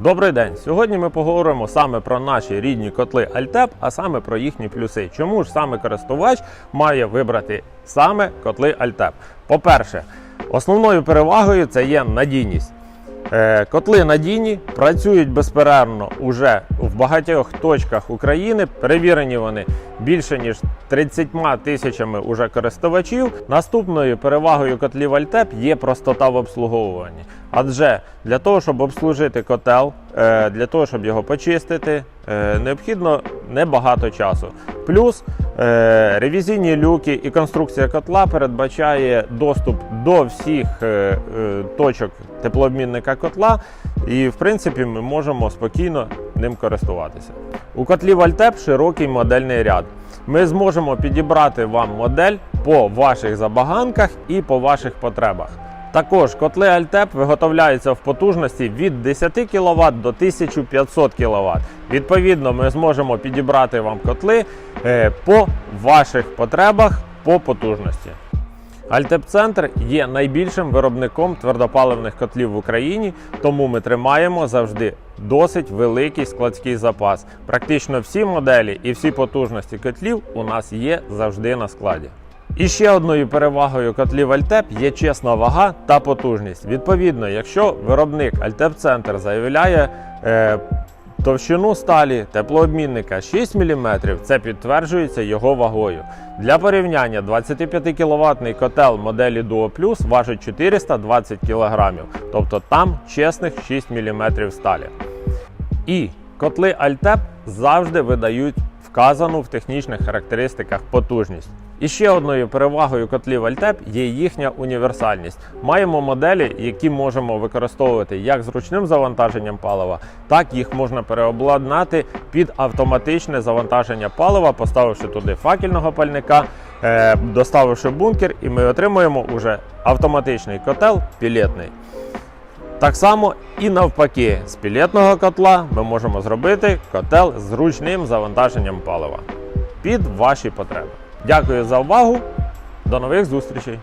Добрий день! Сьогодні ми поговоримо саме про наші рідні котли Альтеп, а саме про їхні плюси. Чому ж саме користувач має вибрати саме котли Альтеп? По-перше, основною перевагою це є надійність. Е, Котли надійні, працюють безперервно уже в багатьох точках України. Перевірені вони більше ніж 30 тисячами уже користувачів. Наступною перевагою котлів Альтеп є простота в обслуговуванні. Адже для того, щоб обслужити котел, е, для того, щоб його почистити, е, необхідно небагато часу. Плюс е, ревізійні люки і конструкція котла передбачає доступ до всіх е, е, точок теплообмінника котла, і в принципі ми можемо спокійно ним користуватися. У котлів Альтеп широкий модельний ряд. Ми зможемо підібрати вам модель по ваших забаганках і по ваших потребах. Також котли Альтеп виготовляються в потужності від 10 кВт до 1500 кВт. Відповідно, ми зможемо підібрати вам котли е, по ваших потребах по потужності. Альтеп-центр є найбільшим виробником твердопаливних котлів в Україні, тому ми тримаємо завжди досить великий складський запас. Практично всі моделі і всі потужності котлів у нас є завжди на складі. І ще одною перевагою котлів Альтеп є чесна вага та потужність. Відповідно, якщо виробник Альтеп Центр заявляє е, товщину сталі теплообмінника 6 мм, це підтверджується його вагою. Для порівняння 25 кВт котел моделі Duo Plus важить 420 кг, тобто там чесних 6 мм сталі. І котли Альтеп завжди видають вказану в технічних характеристиках потужність. І ще одною перевагою котлів Альтеп є їхня універсальність. Маємо моделі, які можемо використовувати як з ручним завантаженням палива, так їх можна переобладнати під автоматичне завантаження палива, поставивши туди факельного пальника, е, доставивши бункер, і ми отримуємо уже автоматичний котел пілетний. Так само і навпаки, з пілетного котла ми можемо зробити котел з ручним завантаженням палива під ваші потреби. Дякую за увагу. До нових зустрічей!